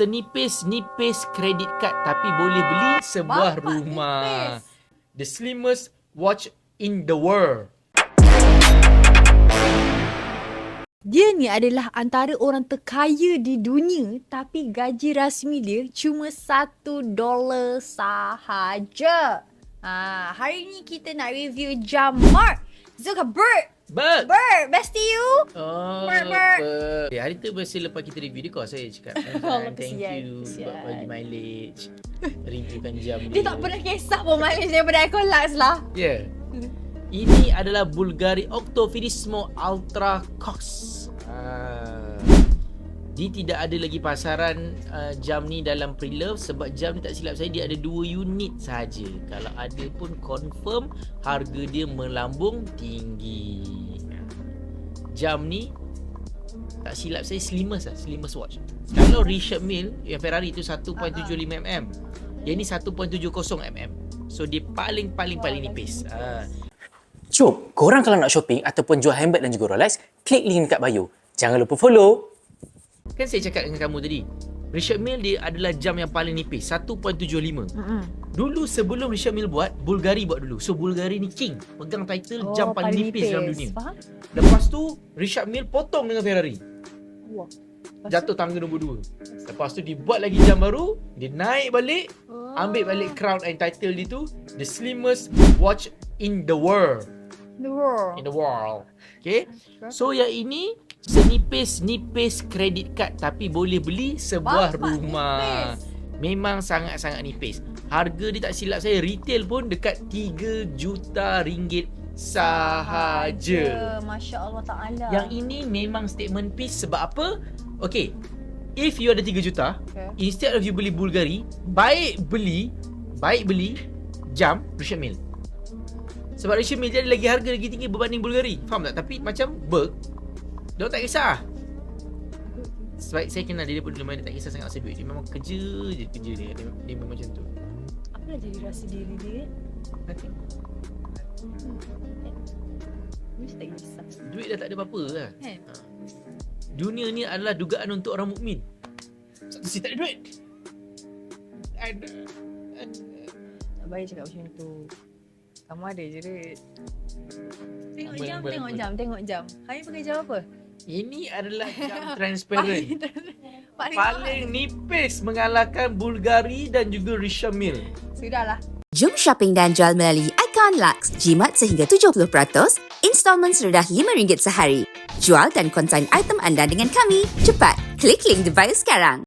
senipis-nipis kredit kad tapi boleh beli sebuah Bapak rumah. nipis. The slimmest watch in the world. Dia ni adalah antara orang terkaya di dunia tapi gaji rasmi dia cuma satu dolar sahaja. Ha, hari ni kita nak review jam Mark Zuckerberg. But Bird, bestie you. Oh, Ber, ber. ber. Eh, hari tu masa lepas kita review dia kau saya cakap Allah, thank kesian, you kesian. sebab bagi mileage reviewkan jam Dia tak pernah kisah pun manis daripada Ecolux lah. Ya. Yeah. Ini adalah Bulgari Octofinismo Ultra Cox. Ah. Dia tidak ada lagi pasaran uh, jam ni dalam pre-love sebab jam ni tak silap saya dia ada dua unit sahaja. Kalau ada pun confirm harga dia melambung tinggi. Jam ni tak silap saya slimmest lah, slimmest watch. Kalau Richard Mille yang Ferrari tu 1.75mm. Yang ni 1.70 mm. So dia paling paling paling nipis. Ah. Jom, korang kalau nak shopping ataupun jual handbag dan juga Rolex, klik link dekat bio. Jangan lupa follow. Kan saya cakap dengan kamu tadi Richard Mille dia adalah jam yang paling nipis 1.75 Mm-mm. Dulu sebelum Richard Mille buat Bulgari buat dulu. So Bulgari ni king. Pegang title oh, jam paling, nipis, dalam dunia. Faham? Lepas tu Richard Mille potong dengan Ferrari. Wah. Jatuh tangga nombor 2 Lepas tu dibuat lagi jam baru Dia naik balik Oh. Ambil balik crown and title dia tu The slimmest watch in the world. The world. In the world. Okay? So yang ini Senipis-nipis kredit kad Tapi boleh beli sebuah Bapak rumah nipis. Memang sangat-sangat nipis Harga dia tak silap saya Retail pun dekat 3 juta ringgit sahaja Masya Allah Ta'ala. Yang ini memang statement piece Sebab apa? Okay If you ada 3 juta Okay. Instead of you beli Bulgari Baik beli Baik beli Jam Richard Mille Sebab Richard Mille dia ada lagi harga lagi tinggi Berbanding Bulgari Faham tak? Tapi macam Berg Dia tak kisah Sebab saya kenal dia, pun lumayan dia tak kisah sangat pasal duit Dia memang kerja je kerja dia Dia, dia memang macam tu Apalah jadi rasa diri dia? Nothing. Mesti tak kisah. Duit dah tak ada apa-apa lah Kan? ha. Dunia ni adalah dugaan untuk orang mukmin. Satu si tak ada duit Ada Tak baik cakap macam tu. Kamu ada je duit. Tengok Apa- jam, apa- tengok apa? jam, tengok jam. Hari pakai jam apa? Ini adalah jam transparent Paling, Paling nipis mengalahkan Bulgari dan juga Richard Mille Sudahlah. Jom shopping dan jual melalui Icon Lux. Jimat sehingga 70%, installment serendah RM5 sehari. Jual dan konsign item anda dengan kami. Cepat, klik link di bio sekarang.